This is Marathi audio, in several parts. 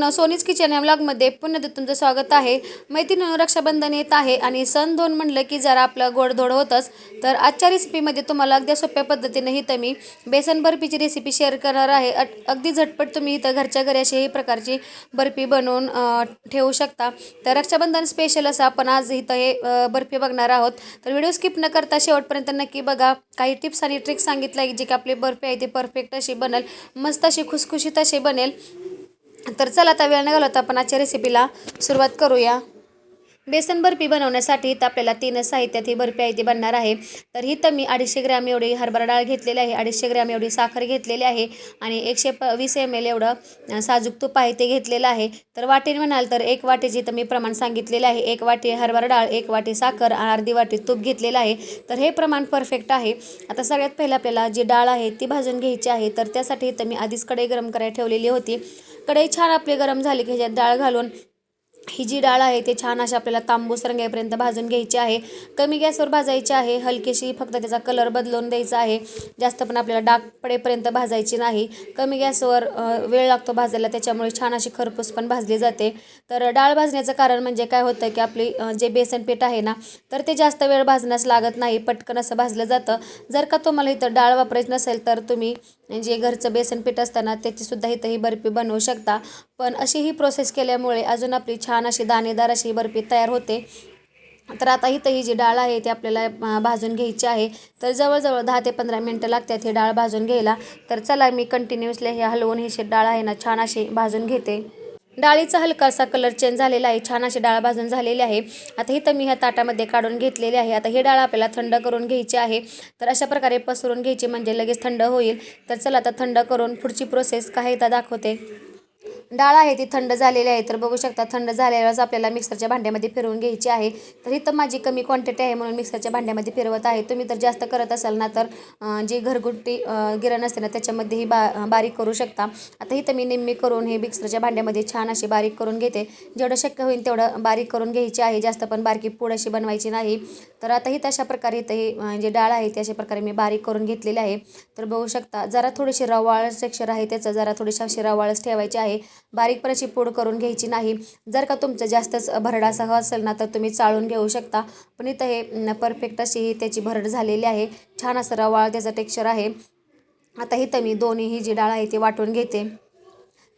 मैत्रिणीनं सोनीज किचन या ब्लॉगमध्ये पुन्हा तुमचं स्वागत आहे. मैत्रिणीनं रक्षाबंधन येत आहे आणि सण दोन म्हणलं की जरा आपलं गोडधोड होतंच. तर आजच्या रेसिपीमध्ये तुम्हाला अगदी सोप्या पद्धतीने इथं मी बेसन बर्फीची रेसिपी शेअर करणार आहे. अगदी झटपट तुम्ही इथं घरच्या घरी अशाही प्रकारची बर्फी बनवून ठेवू शकता. तर रक्षाबंधन स्पेशल असं आपण आज इथं हे बर्फी बघणार आहोत. तर व्हिडिओ स्किप न करता शेवटपर्यंत नक्की बघा. काही टिप्स आणि ट्रिक्स सांगितलं आहे जे की आपली बर्फी आहे ती परफेक्ट अशी बनेल. मस्त अशी खुसखुशीत अशी बनेल. तर चला आता वेळ न घालवता आपण आजच्या रेसिपीला सुरुवात करूया. बेसन बर्फी बनवण्यासाठी इथं आपल्याला तीन साहित्यात ही बर्फी आहे ती बनणार आहे. तर इथं मी अडीचशे ग्रॅम एवढी हरभरा डाळ घेतलेली आहे अडीचशे ग्रॅम एवढी साखर घेतलेली आहे आणि एकशे प वीस एम एल एवढं साजूक तूप आहे ते घेतलेलं आहे. तर वाटीने म्हणाल तर एक वाटीची तर मी प्रमाण सांगितलेलं आहे एक वाटी हरभरा डाळ एक वाटी साखर आणि अर्धी वाटी तूप घेतलेलं आहे. तर हे प्रमाण परफेक्ट आहे. आता सगळ्यात पहिलं आपल्याला जी डाळ आहे ती भाजून घ्यायची आहे. तर त्यासाठी तर मी आधीच कढई गरम करायला ठेवलेली होती. कढई छान आपली गरम झाली की ह्याच्यात डाळ घालून ही जी डाळ आहे ते छान अशी आपल्याला तांबूस रंगेपर्यंत भाजून घ्यायची आहे. कमी गॅसवर भाजायची आहे. हलकीशी फक्त त्याचा कलर बदलून द्यायचा आहे. जास्त पण आपल्याला डाग पडेपर्यंत भाजायची नाही. कमी गॅसवर वेळ लागतो भाजायला त्याच्यामुळे छान अशी खरपूस पण भाजली जाते. तर डाळ भाजण्याचं कारण म्हणजे काय होतं की आपली जे बेसन पीठ आहे ना तर ते जास्त वेळ भाजण्यास लागत नाही. पटकन असं भाजलं जातं. जर का तुम्हाला इथं डाळ वापरायची नसेल तर तुम्ही जे घरचं बेसन पीठ असतं ना त्याचीसुद्धा इथं ही बर्फी बनवू शकता. पण अशी ही प्रोसेस केल्यामुळे अजून आपली छान अशी दाणेदार अशी बर्फी तयार होते. तर आता इथं ही जी डाळ आहे ती आपल्याला भाजून घ्यायची आहे. तर जवळजवळ दहा ते पंधरा मिनटं लागतात ही डाळ भाजून घ्यायला. तर चला मी कंटिन्युअसली हे हलवून ही शे डाळ आहे ना छान अशी भाजून घेते. डाळीचा हलकासा कलर चेंज झालेला आहे छान अशी डाळ भाजून झालेली आहे. आता इथं मी ह्या ताटामध्ये काढून घेतलेली आहे. आता ही डाळ आपल्याला थंड करून घ्यायची आहे. तर अशा प्रकारे पसरून घ्यायची म्हणजे लगेच थंड होईल. तर चला आता थंड करून पुढची प्रोसेस काय इथं दाखवते. डाळ आहे ती थंड झालेली आहे. तर बघू शकता थंड झाल्यावरच आपल्याला मिक्सरच्या भांड्यामध्ये फिरवून घ्यायची आहे. तर माझी कमी क्वांटिटी आहे म्हणून मिक्सरच्या भांड्यामध्ये फिरवत आहे. तुम्ही तर जास्त करत असाल ना तर जी घरगुटी गिरण असते ना त्याच्यामध्येही बा बारीक करू शकता. आता तर मी निम्मी करून हे मिक्सरच्या भांड्यामध्ये छान अशी बारीक करून घेते. जेवढं शक्य होईल तेवढं बारीक करून घ्यायची आहे. जास्त पण बारकी पूड अशी बनवायची नाही. तर आता ही तशा प्रकारे इथं ही जे डाळ आहे ती अशा प्रकारे मी बारीक करून घेतलेली आहे. तर बघू शकता जरा थोडीशी रवाळ टेक्स्चर आहे त्याचं. जरा थोडीशी अशी रवाळच ठेवायची आहे. बारीक पण अशी पूड करून घ्यायची नाही. जर का तुमचं जास्तच भरडासह असेल ना तर तुम्ही चाळून घेऊ शकता. पण इथं हे परफेक्ट अशी ही त्याची भरड झालेली आहे. छान असं रवाळ त्याचं टेक्स्चर आहे. आता इथं मी दोन्ही ही जी डाळ आहे ती वाटून घेते.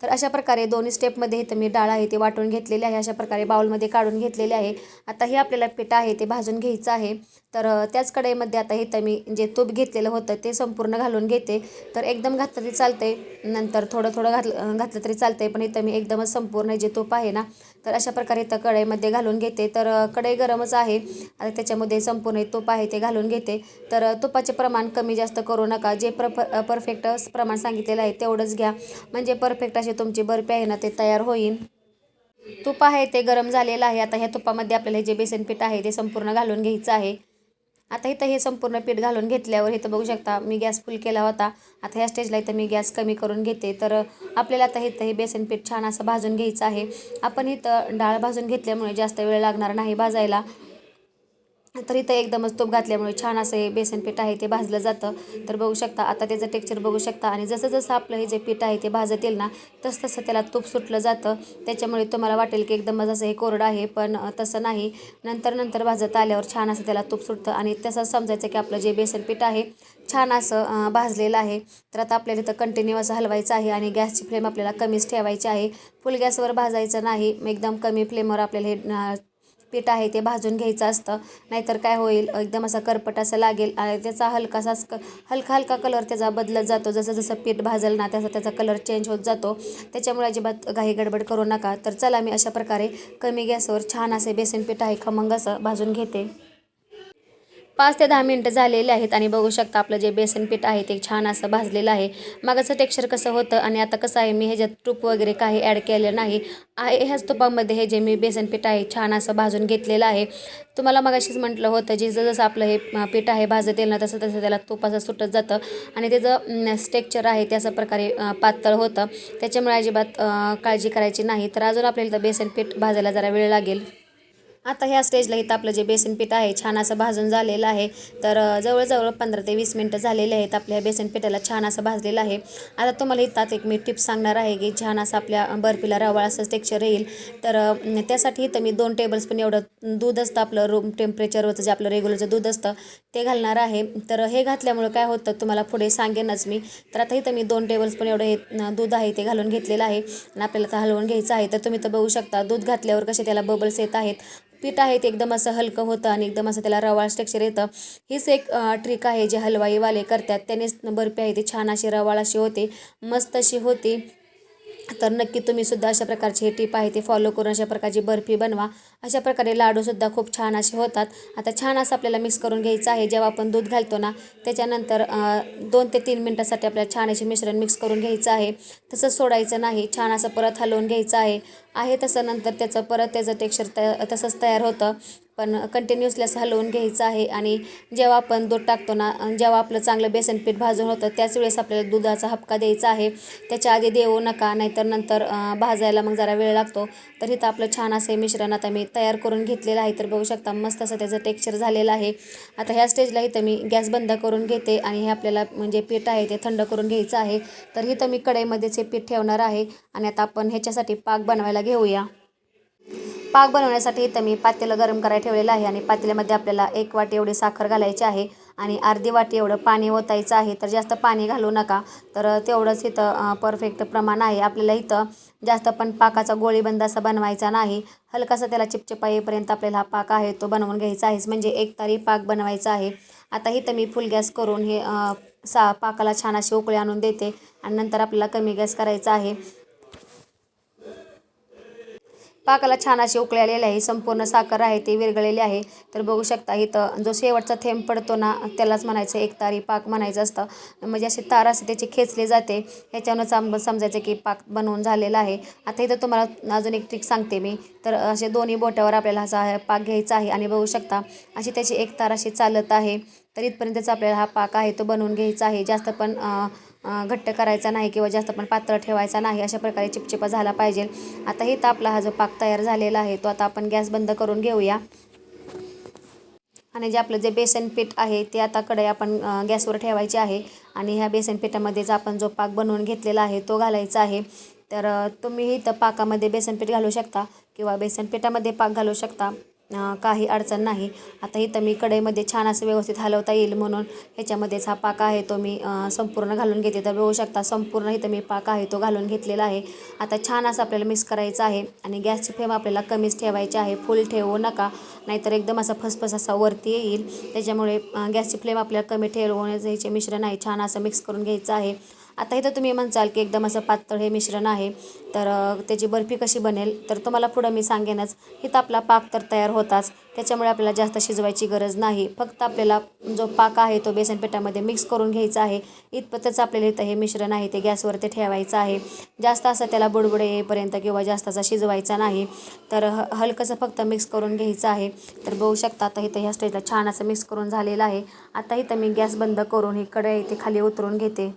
तर अशा प्रकारे दोन्ही स्टेपमध्ये इथं मी डाळ आहे ते वाटून घेतलेली आहे. अशा प्रकारे बाउलमध्ये काढून घेतलेले आहे. आता हे आपल्याला पीठ आहे ते भाजून घ्यायचं आहे. तर त्याच कढईमध्ये आता इथं मी जे तूप घेतलेलं होतं ते संपूर्ण घालून घेते. तर एकदम घातलं तरी चालते नंतर थोडं थोडं घातलं घातलं तरी चालते पण इथं मी एकदमच संपूर्ण जे तूप आहे ना तर अशा प्रकारे इथं कढईमध्ये घालून घेते. तर कढई गरमच आहे. आता त्याच्यामध्ये संपूर्ण तूप आहे ते घालून घेते. तर तुपाचे प्रमाण कमी जास्त करू नका. जे प्रफ परफेक्ट प्रमाण सांगितलेलं आहे तेवढंच घ्या. म्हणजे परफेक्ट अशी तुमची बर्फी आहे ना ते तयार होईल तूप आहे ते गरम झालेलं आहे. आता ह्या तुपामध्ये आपल्याला हे जे बेसन पीठ आहे ते संपूर्ण घालून घ्यायचं आहे. आता इथं हे संपूर्ण पीठ घालून घेतल्यावर इथं बघू शकता मी गॅस फुल केला होता. आता ह्या स्टेजला इथं मी गॅस कमी करून घेते. तर आपल्याला आता इथं हे बेसन पीठ छान असं भाजून घ्यायचं आहे. आपण इथं डाळ भाजून घेतल्यामुळे जास्त वेळ लागणार नाही भाजायला. तर इथं एकदमच तूप घातल्यामुळे छान असं हे बेसन पीठ आहे ते भाजलं जातं. तर बघू शकता आता त्याचं टेक्स्चर बघू शकता. आणि जसं जसं आपलं हे जे पीठ आहे ते भाजत येईल ना तसं तसं त्याला तूप सुटलं जातं. त्याच्यामुळे तुम्हाला वाटेल की एकदमच असं हे कोरडं आहे पण तसं नाही. नंतर नंतर भाजत आल्यावर छान असं त्याला तूप सुटतं. आणि तसं समजायचं की आपलं जे बेसन पीठ आहे छान असं भाजलेलं आहे. तर आता आपल्याला इथं कंटिन्यू असं हलवायचं आहे आणि गॅसची फ्लेम आपल्याला कमीच ठेवायची आहे. फुल गॅसवर भाजायचं नाही. एकदम कमी फ्लेमवर आपल्याला हे पीठ आहे ते भाजून घ्यायचं असतं. नाहीतर काय होईल एकदम असा करपट असं लागेल आणि त्याचा हलकासा क हलका हलका कलर त्याचा बदलत जातो. जसं जसं पीठ भाजल ना त्याचा त्याचा कलर चेंज होत जातो. त्याच्यामुळे अजिबात घाई गडबड करू नका. तर चला मी अशा प्रकारे कमी गॅसवर छान असे बेसन पीठ आहे खमंग असं भाजून घेते. पाच ते दहा मिनटं झालेले आहेत आणि बघू शकता आपलं जे बेसन पीठ आहे ते छान असं भाजलेलं आहे. मागाचं टेक्स्चर कसं होतं आणि आता कसं आहे मी ह्याच्यात तूप वगैरे काही ॲड केलं नाही. आहे ह्याच तुपामध्ये हे जे मी बेसन पीठ आहे छान असं भाजून घेतलेलं आहे. तुम्हाला मगाशीच म्हटलं होतं जे जसं जसं आपलं हे पीठ आहे भाजत येईल ना तसं तसं त्याला तूप असं सुटत जातं. आणि त्याचं स्टेक्चर आहे ते असं प्रकारे पातळ होतं. त्याच्यामुळे अजिबात काळजी करायची नाही. तर अजून आपल्याला बेसन पीठ भाजायला जरा वेळ लागेल. आता ह्या स्टेजला इथं आपलं जे बेसन पीठ आहे छान असं भाजून झालेलं आहे. तर जवळजवळ पंधरा ते वीस मिनटं झालेले आहेत आपल्या ह्या बेसन पिठाला छान असं भाजलेलं आहे. आता तुम्हाला इथं एक मी टिप्स सांगणार आहे की छान असं आपल्या बर्फीला रवाळ असं टेक्स्चर येईल. तर त्यासाठी इथं मी दोन टेबलस्पून एवढं दूध असतं आपलं रूम टेम्परेचरवरचं जे आपलं रेग्युलरचं दूध असतं ते घालणार आहे. तर हे घातल्यामुळं काय होतं तुम्हाला पुढे सांगेनच मी. तर आता इथं मी दोन टेबलस्पून एवढं हे दूध आहे ते घालून घेतलेलं आहे. आणि आपल्याला आता हलवून घ्यायचं आहे. तर तुम्ही तर बघू शकता दूध घातल्यावर कसे त्याला बबल्स येत आहेत. पीठ आहे ते एकदम असं हलकं होतं आणि एकदम असं त्याला रवाळ स्ट्रक्चर येतं. हीच एक ट्रिक आहे जे हलवाईवाले करतात. त्यानेच बर्फी आहे ती छान अशी रवाळ अशी होते मस्त अशी होती. तर नक्की तुम्ही सुद्धा अशा प्रकारची हे टीप आहे ते फॉलो करून अशा प्रकारची बर्फी बनवा. अशा प्रकारे लाडूसुद्धा खूप छान असे होतात. आता छान असं आपल्याला मिक्स करून घ्यायचं आहे. जेव्हा आपण दूध घालतो ना त्याच्यानंतर दोन ते तीन मिनटासाठी आपल्याला छान असे मिश्रण मिक्स करून घ्यायचं आहे. तसंच सोडायचं नाही. छान असं परत हलवून घ्यायचं आहे. आहे तसं नंतर त्याचं परत त्याचं टेक्स्चर त तसंच तयार होतं. पण कंटिन्युअसली असं हलवून घ्यायचं आहे. आणि जेव्हा आपण दूध टाकतो ना जेव्हा आपलं चांगलं बेसन पीठ भाजून होतं त्याच वेळेस आपल्याला दुधाचा हपका द्यायचा आहे. त्याच्या आधी देऊ नका नाहीतर नंतर भाजायला मग जरा वेळ लागतो. तर इथं आपलं छान असं मिश्रण आता मी तयार करून घेतलेलं आहे. तर बघू शकता मस्त असं त्याचं टेक्स्चर झालेलं आहे. आता ह्या स्टेजला इथं मी गॅस बंद करून घेते आणि हे आपल्याला म्हणजे पीठ आहे ते थंड करून घ्यायचं आहे. तर इथं मी कढईमध्येच हे पीठ ठेवणार आहे आणि आता आपण ह्याच्यासाठी पाक बनवायला घेऊया. पाक बनवण्यासाठी इथं मी पातेलं गरम करायला ठेवलेलं आहे आणि पातेल्यामध्ये आपल्याला एक वाटी एवढी साखर घालायची आहे आणि अर्धी वाटी एवढं पाणी ओतायचं आहे. तर जास्त पाणी घालू नका. तर तेवढंच इथं परफेक्ट प्रमाण आहे. आपल्याला इथं जास्त पण पाकाचा गोळीबंद असा बनवायचा नाही. हलकासा त्याला चिपचिपा येईपर्यंत आपल्याला हा पाक आहे तो बनवून घ्यायचा आहेच. म्हणजे एक तारी पाक बनवायचा आहे. आता इथं मी फुल गॅस करून हे सा पाकाला छान अशी उकळी आणून देते. आणि नंतर आपल्याला कमी गॅस करायचा आहे. पाकाला छान अशी उकळी आलेली आहे संपूर्ण साखर आहे ते विरघळलेली आहे. तर बघू शकता इथं जो शेवटचा थेंब पडतो ना त्यालाच म्हणायचं एक तारी पाक म्हणायचं असतं. म्हणजे अशी तार असते त्याची खेचली जाते. ह्याच्यावरच आम समजायचं की पाक बनवून झालेला आहे. आता इथं तुम्हाला अजून एक ट्रिक सांगते मी. तर असे दोन्ही बोटावर आपल्याला असा पाक घ्यायचा आहे आणि बघू शकता अशी त्याची एक तार अशी चालत आहे. तर इथपर्यंतच आपल्याला हा पाक आहे तो बनवून घ्यायचा आहे. जास्त पण घट्ट करायचा नाही किंवा जास्त पण पातळ ठेवायचा नाही अशा प्रकारे चिपचिपा झाला पाहिजे. आता इथं आपला हा जो पाक तयार झालेला आहे तो आता आपण गॅस बंद करून घेऊया. आणि जे आपलं जे बेसन पीठ आहे ते आता कडे आपण गॅसवर ठेवायचे आहे. आणि ह्या बेसन पिठामध्येच आपण जो पाक बनवून घेतलेला आहे तो घालायचा आहे. तर तुम्ही इथं पाकामध्ये बेसन पीठ घालू शकता किंवा बेसन पिठामध्ये पाक घालू शकता. काही अडचण नाही. आता इथं मी कढईमध्ये छान असं व्यवस्थित हलवता येईल म्हणून ह्याच्यामध्येच हा पाक आहे तो मी संपूर्ण घालून घेते. तर बघू शकता संपूर्ण इथं मी पाक आहे तो घालून घेतलेला आहे. आता छान असं आपल्याला मिक्स करायचं आहे आणि गॅसची फ्लेम आपल्याला कमीच ठेवायची आहे. फुल ठेवू नका नाहीतर एकदम असा फसफस असा वरती येईल. त्याच्यामुळे गॅसची फ्लेम आपल्याला कमी ठेवण्याचं ह्याचे मिश्रण आहे छान असं मिक्स करून घ्यायचं आहे. आता इथं तुम्ही म्हणचाल की एकदम असं पातळ हे मिश्रण आहे तर त्याची बर्फी कशी बनेल? तर तुम्हाला पुढं मी सांगेनच इथं आपला पाक तर तयार होताच त्याच्यामुळे आपल्याला जास्त शिजवायची गरज नाही. फक्त आपल्याला जो पाक आहे तो बेसन पिठामध्ये मिक्स करून घ्यायचा आहे. इतपतच आपल्याला इथं हे मिश्रण आहे ते गॅसवर ते ठेवायचं आहे. जास्त असं त्याला बुडबुडे येईपर्यंत किंवा जास्त असा शिजवायचा नाही. तर ह हलकंसं फक्त मिक्स करून घ्यायचं आहे. तर बघू शकता आता इथं ह्या स्टेजला छान असं मिक्स करून झालेलं आहे. आता इथं मी गॅस बंद करून ही कढई इथे खाली उतरून घेते.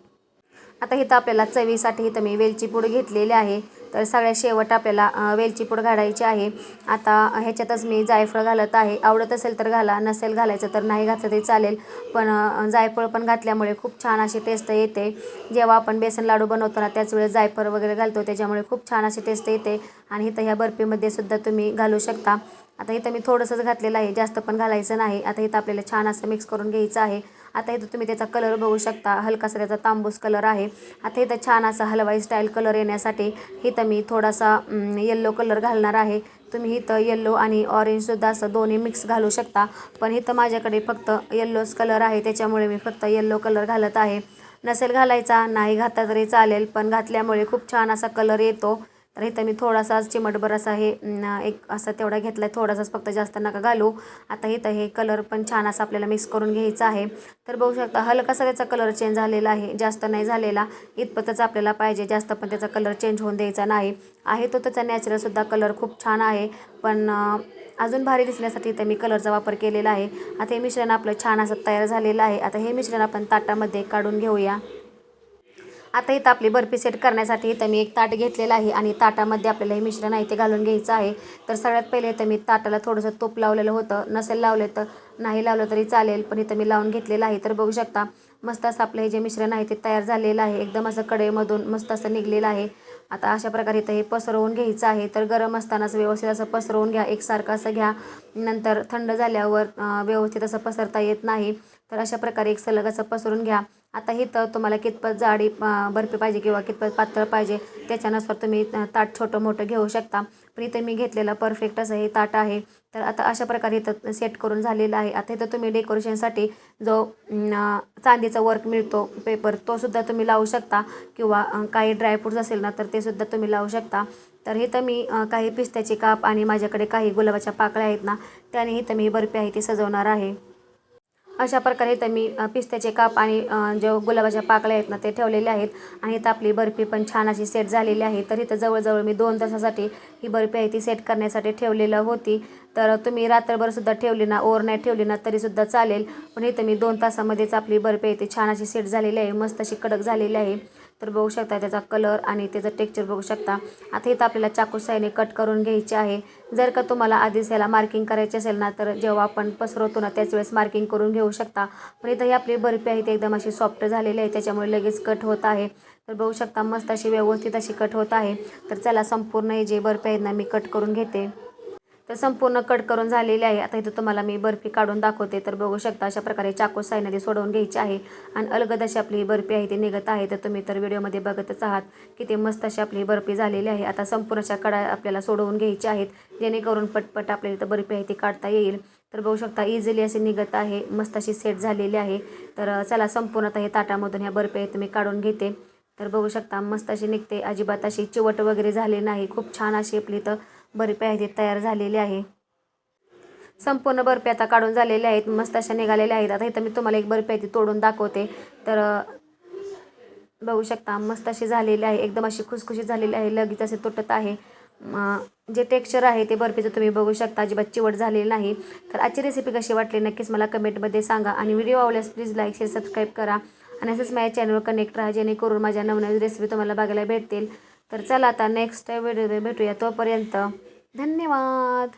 आता इथं आपल्याला चवीसाठी इथं मी वेलची पूड घेतलेली आहे. तर सगळ्या शेवट आपल्याला वेलचीपूड वेलची पूड घालायची आहे. आता ह्याच्यातच मी जायफळ घालत आहे. आवडत असेल तर घाला नसेल घालायचं तर नाही घातलं तरी चालेल. पण जायफळ पण घातल्यामुळे खूप छान अशी टेस्ट येते. जेव्हा आपण बेसन लाडू बनवतो ना त्याच वेळेस जायफळ वगैरे घालतो. त्याच्यामुळे खूप छान अशी टेस्ट येते. आणि इथं ह्या बर्फीमध्ये सुद्धा तुम्ही घालू शकता. आता इथं मी थोडंसंच घातलेलं आहे. जास्त पण घालायचं नाही. आता इथं आपल्याला छान असं मिक्स करून घ्यायचं आहे. आता इथं तुम्ही त्याचा कलर बघू शकता. हलकासा त्याचा तांबूस कलर आहे. आता इथं छान असा हलवाई स्टाईल कलर येण्यासाठी इथं मी थोडासा येल्लो कलर घालणार आहे. तुम्ही इथं येल्लो आणि ऑरेंजसुद्धा असं दोन्ही मिक्स घालू शकता. पण इथं माझ्याकडे फक्त येल्लोच कलर आहे. त्याच्यामुळे मी फक्त येल्लो कलर घालत आहे. नसेल घालायचा नाही घातला तरी चालेल. पण घातल्यामुळे खूप छान असा कलर येतो. तर इथं मी थोडासा चिमटभर असा हे एक असा तेवढा घेतला आहे थोडासाच फक्त जास्त नका घालू. आता इथं हे कलर पण छान असा आपल्याला मिक्स करून घ्यायचा आहे. तर बघू शकता हलकासा त्याचा कलर चेंज झालेला आहे. जास्त नाही झालेला. इतपतच आपल्याला पाहिजे. जास्त पण त्याचा कलर चेंज होऊन द्यायचा नाही. आहे तो त्याचा नॅचरलसुद्धा कलर खूप छान आहे. पण अजून भारी दिसण्यासाठी इथं मी कलरचा वापर केलेला आहे. आता हे मिश्रण आपलं छान असं तयार झालेलं आहे. आता हे मिश्रण आपण ताटामध्ये काढून घेऊया. आता इथं आपली बर्फी सेट करण्यासाठी इथं मी एक ताट घेतलेलं आहे आणि ताटामध्ये आपल्याला हे मिश्रण आहे ते घालून घ्यायचं आहे. तर सगळ्यात पहिले इथं मी ताटाला थोडंसं तूप लावलेलं होतं. नसेल लावलं तर नाही लावलं तरी चालेल पण इथं मी लावून घेतलेलं आहे. तर बघू शकता मस्त असं आपलं हे जे मिश्रण आहे ते तयार झालेलं आहे. एकदम असं कडेमधून मस्त असं निघलेलं आहे. आता अशा प्रकारे इथं हे पसरवून घ्यायचं आहे. तर गरम असतानाच व्यवस्थित असं पसरवून घ्या. एकसारखं असं घ्या. नंतर थंड झाल्यावर व्यवस्थित असं पसरता येत नाही. तर अशा प्रकारे एक सलग असं पसरून घ्या. आता इथं तुम्हाला कितपत जाडी बर्फी पाहिजे किंवा कितपत पातळ पाहिजे त्याच्यानुसार तुम्ही ताट छोटं मोठं घेऊ शकता. पण इथं मी घेतलेलं परफेक्ट असं हे ताट आहे. तर आता अशा प्रकारे इथं सेट करून झालेलं आहे. आता इथं तुम्ही डेकोरेशनसाठी जो चांदीचा वर्क मिळतो पेपर तोसुद्धा तुम्ही लावू शकता. किंवा काही ड्रायफ्रूट्स असेल ना तर ते सुद्धा तुम्ही लावू शकता. तर इथं मी काही पिस्त्याचे काप आणि माझ्याकडे काही गुलाबाच्या पाकळ्या आहेत ना त्याने इथं मी बर्फी आहे ती सजवणार आहे. अशा प्रकारे इथं मी पिस्त्याचे काप आणि जे गुलाबाच्या पाकळ्या आहेत ना ते ठेवलेले आहेत. आणि इथं आपली बर्फी पण छान अशी सेट झालेली आहे. तर इथं जवळजवळ मी दोन तासासाठी ही बर्फी आहे ती सेट करण्यासाठी ठेवलेलं होती. तर तुम्ही रात्रभरसुद्धा ठेवली ना ओव्हरनाईट ठेवली ना तरीसुद्धा चालेल. पण इथं मी दोन तासामध्येच आपली बर्फी आहे ती छान अशी सेट झालेली आहे मस्त अशी कडक झालेली आहे. तर बघू शकता त्याचा कलर आणि त्याचं टेक्स्चर बघू शकता. आता इथं आपल्याला चाकू साईने कट करून घ्यायचे आहे. जर का तुम्हाला आधीच ह्याला मार्किंग करायची असेल ना तर जेव्हा आपण पसरवतो ना त्याच वेळेस मार्किंग करून घेऊ शकता. पण इथं ही आपली बर्फी आहे ती एकदम अशी सॉफ्ट झालेली आहे त्याच्यामुळे लगेच कट होत आहे. तर बघू शकता मस्त अशी व्यवस्थित अशी कट होत आहे. तर चला संपूर्ण हे जे बर्फी आहेत ना मी कट करून घेते. तर संपूर्ण कट करून झालेली आहे. आता इथं तुम्हाला मी बर्फी काढून दाखवते. तर बघू शकता अशा प्रकारे चाकू साईनमध्ये सोडवून घ्यायची आहे. आणि अलगद अशी आपली ही बर्फी आहे ती निघत आहे. तर तुम्ही तर व्हिडिओमध्ये बघतच आहात किती मस्त अशी आपली बर्फी झालेली आहे. आता संपूर्ण अशा कडा आपल्याला सोडवून घ्यायची आहेत. जेणेकरून पटपट आपल्याला इथं बर्फी आहे ती काढता येईल. तर बघू शकता इझिली अशी निघत आहे. मस्त अशी सेट झालेली आहे. तर चला संपूर्ण आता हे ताटामधून ह्या बर्फी आहेत मी काढून घेते. तर बघू शकता मस्त अशी निघते. अजिबात अशी चिवट वगैरे झाली नाही. खूप छान अशी आपली इथं बर्फी आहे ती तयार झालेली आहे. संपूर्ण बर्फी आता काढून झालेल्या आहेत मस्त अशा निघालेल्या आहेत. आता इथं मी तुम्हाला एक बर्फी आहे ती तोडून दाखवते. तर बघू शकता मस्त अशी झालेली आहे. एकदम अशी खुसखुशीत झालेली आहे. लगेच असे तुटत आहे. जे टेक्स्चर आहे ते बर्फीचं तुम्ही बघू शकता. अजिबात चिवट झालेली नाही. तर आजची रेसिपी कशी वाटली नक्कीच मला कमेंटमध्ये सांगा. आणि व्हिडिओ आवडल्यास प्लीज लाईक शेअर सबस्क्राईब करा. आणि असंच माझ्या चॅनलवर कनेक्ट राहा जेणेकरून माझ्या नवनवीन रेसिपी तुम्हाला बघायला भेटतील. तर चला आता नेक्स्ट व्हिडिओ भेटूया तोपर्यंत. धन्यवाद.